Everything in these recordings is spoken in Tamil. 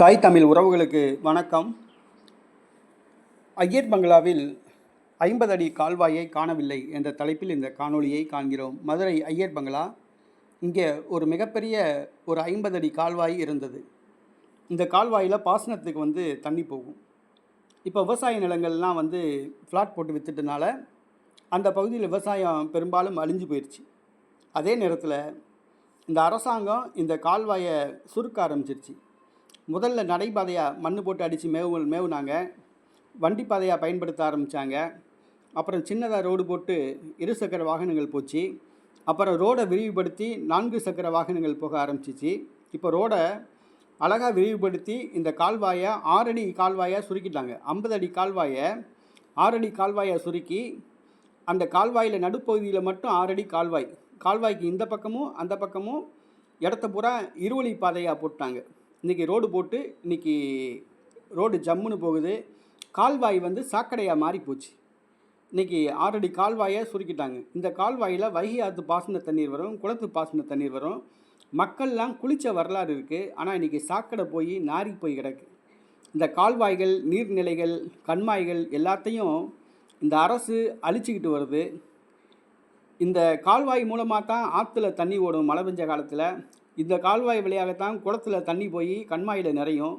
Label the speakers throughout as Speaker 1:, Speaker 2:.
Speaker 1: தாய் தமிழ் உறவுகளுக்கு வணக்கம். ஐயர் பங்களாவில் ஐம்பது அடி கால்வாயை காணவில்லை என்ற தலைப்பில் இந்த காணொளியை காண்கிறோம். மதுரை ஐயர் பங்களா இங்கே ஒரு மிகப்பெரிய ஒரு ஐம்பது அடி கால்வாய் இருந்தது. இந்த கால்வாயில் பாசனத்துக்கு வந்து தண்ணி போகும். இப்போ விவசாய நிலங்கள்லாம் வந்து ஃப்ளாட் போட்டு வித்துட்டனால அந்த பகுதியில் விவசாயம் பெரும்பாலும் அழிஞ்சு போயிடுச்சு அதே நேரத்தில் இந்த அரசாங்கம் இந்த கால்வாயை சுருக்க ஆரம்பிச்சிருச்சு. முதல்ல நடைபாதையாக மண் போட்டு அடித்து மேவு மேவுனாங்க. வண்டி பாதையாக பயன்படுத்த ஆரம்பித்தாங்க அப்புறம் சின்னதாக ரோடு போட்டு இரு சக்கர வாகனங்கள் போச்சு. அப்புறம் ரோடை விரிவுபடுத்தி நான்கு சக்கர வாகனங்கள் போக ஆரம்பிச்சிச்சு. இப்போ ரோடை அழகாக விரிவுபடுத்தி இந்த கால்வாயை ஆறடி கால்வாயை சுருக்கிட்டாங்க. ஐம்பது அடி கால்வாயை ஆறடி கால்வாயை சுருக்கி அந்த கால்வாயில் நடுப்பகுதியில் மட்டும் ஆறடி கால்வாய். கால்வாய்க்கு இந்த பக்கமும் அந்த பக்கமும் இடத்த பூரா இருவழி பாதையாக போட்டாங்க. இன்றைக்கி ரோடு போட்டு இன்றைக்கி ரோடு ஜம்முன்னு போகுது. கால்வாய் வந்து சாக்கடையாக மாறி போச்சு. இன்றைக்கி ஆல்ரெடி கால்வாயை சுருக்கிட்டாங்க. இந்த கால்வாயில் வைகை ஆற்று பாசன தண்ணீர் வரும் குளத்து பாசன தண்ணீர் வரும். மக்கள்லாம் குளித்த வரலாறு இருக்குது ஆனால் இன்றைக்கி சாக்கடை போய் நாரி போய் கிடக்கு. இந்த கால்வாய்கள் நீர்நிலைகள் கண்மாய்கள் எல்லாத்தையும் இந்த அரசு அழிச்சிக்கிட்டு வருது. இந்த கால்வாய் மூலமாக தான் ஆற்றுல தண்ணி ஓடும். மழை பெஞ்ச காலத்தில் இந்த கால்வாய் வழியாகத்தான் குளத்துல தண்ணி போய் கண்மாயில் நிறையும்.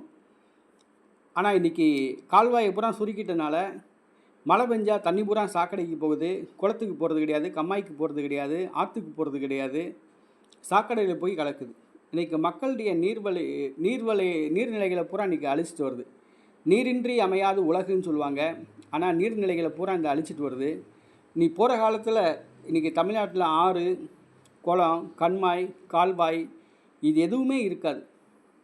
Speaker 1: ஆனால் இன்றைக்கி கால்வாயை பூரா சுருக்கிட்டனால மழை பெஞ்சால் தண்ணி பூரா சாக்கடைக்கு போகுது. குளத்துக்கு போகிறது கிடையாது கம்மாய்க்கு போகிறது கிடையாது ஆற்றுக்கு போகிறது கிடையாது. சாக்கடையில் போய் கலக்குது. இன்றைக்கி மக்களுடைய நீர்வழி நீர்வழி நீர்நிலைகளை பூரா இன்றைக்கி அழிச்சிட்டு வருது. நீரின்றி அமையாது உலகுன்னு சொல்லுவாங்க. ஆனால் நீர்நிலைகளை பூரா இந்த அழிச்சிட்டு வருது. நீ போகிற காலத்தில் இன்றைக்கி தமிழ்நாட்டில் ஆறு குளம் கண்மாய் கால்வாய் இது எதுவுமே இருக்காது.